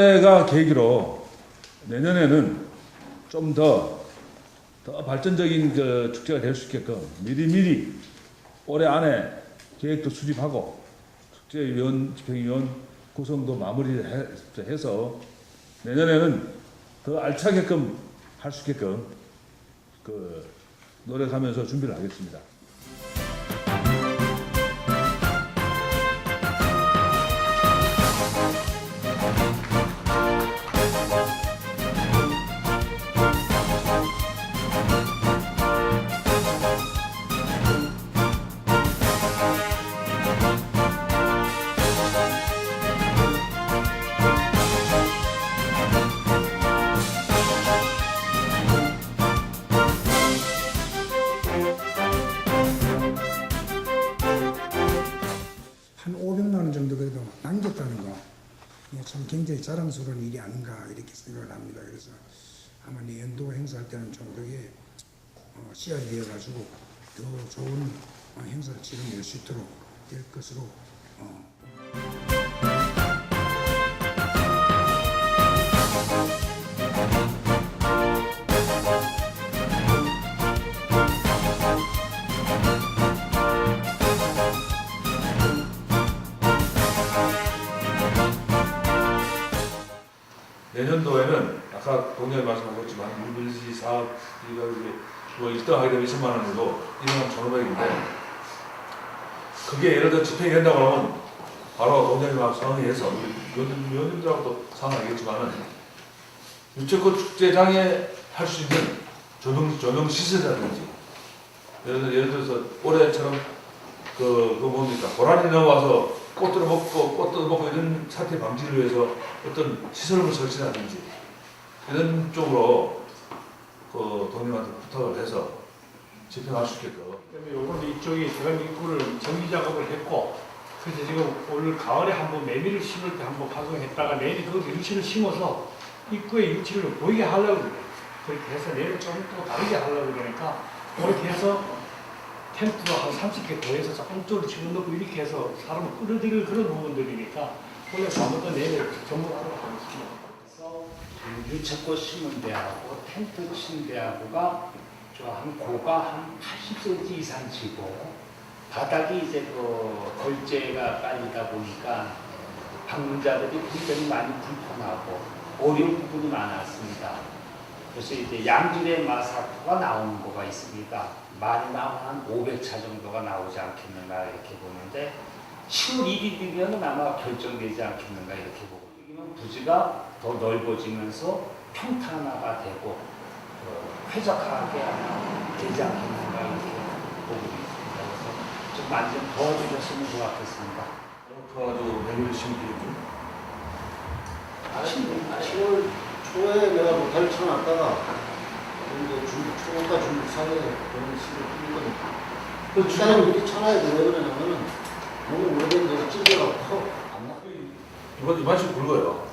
올해가 계기로 내년에는 좀 더 더 발전적인 그 축제가 될 수 있게끔 미리미리 올해 안에 계획도 수립하고 축제위원, 집행위원 구성도 마무리해서 내년에는 더 알차게끔 할 수 있게끔 그 노력하면서 준비를 하겠습니다. 참 굉장히 자랑스러운 일이 아닌가 이렇게 생각을 합니다. 그래서 아마 내연도 행사할 때는 좀 되게 어, 씨앗이 되어가지고 더 좋은 어, 행사를 치러낼 수 있도록 될 것으로 어, 내년도에는 아까 동장이 말씀하셨지만 물밀지 사업 이거 이제 뭐 1등 하게 되면 20만 원이고 1등 1,500인데 그게 예를 들어 집행이 된다고 하면 바로 동장님하고 상의해서 위원님, 위원님들하고도 상의하겠지만은 유채꽃 축제장에 할 수 있는 조명, 조명 시설이라든지 예를, 들어, 예를 들어서 올해처럼 그, 그 뭡니까? 고라니 넘어와서 꽃 들어먹고 꽃 들어먹고 이런 사태 방지를 위해서 어떤 시설물 설치라든지 이런 쪽으로 그 동님한테 부탁을 해서 집행할 수 있게끔 요건 이쪽에 제가 입구를 정비 작업을 했고 그래서 지금 올 가을에 한번 매미를 심을 때 한번 활동했다가 내일 그 유치를 심어서 입구에 유치를 보이게 하려고 그래요. 그렇게 해서 내일 조금 또 다르게 하려고 그러니까 그렇게 해서 텐트도 한 30개 더해서 조금쪽으로 집어넣고 이렇게 해서 사람을 끌어들일 그런 부분들이니까 원래 내일 전부 하도록 하겠습니다. 그래서 그 유채꽃 심은 데하고 텐트 친 데하고가 저한 고가 한 80cm 이상 지고 바닥이 이제 그 걸재가 깔리다 보니까 방문자들이 굉장히 많이 불편하고 어려운 부분이 많았습니다. 그래서 이제 양질의 마사코가 나오는 거가 있습니다. 많이 나오면 한 500차 정도가 나오지 않겠는가 이렇게 보는데 10월 1일이면 아마 결정되지 않겠는가 이렇게 보고 이면 부지가 더 넓어지면서 평탄화가 되고 어, 쾌적하게 아마 되지 않겠는가 이렇게 보고 있습니다. 그래서 좀 많이 좀 도와주셨으면 좋겠습니다. 매일 심기 아니, 7월 초에 내가 못할 쳐놨다가 이제 중국 초과 중국 사회 그런 식으로 풀거든. 그 일단은 미리 쳐놔야 돼. 왜 그러냐면은 너무 오래된 데서 찔려가 커안 나. 이번 이만씩 굵어요.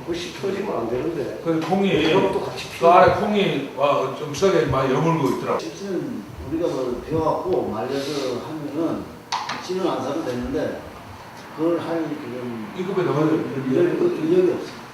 그것이 터지면 안 되는데. 그 콩이 이것도 같이 그 안에 콩이 와좀 시하게 많이 여물고 있더라고. 찌는 우리가 뭐 배워갖고 말려서 하면은 찌는 안 사도 되는데 그걸 할 그런 이급에 넣어야 돼. 인력이, 인력이 없어.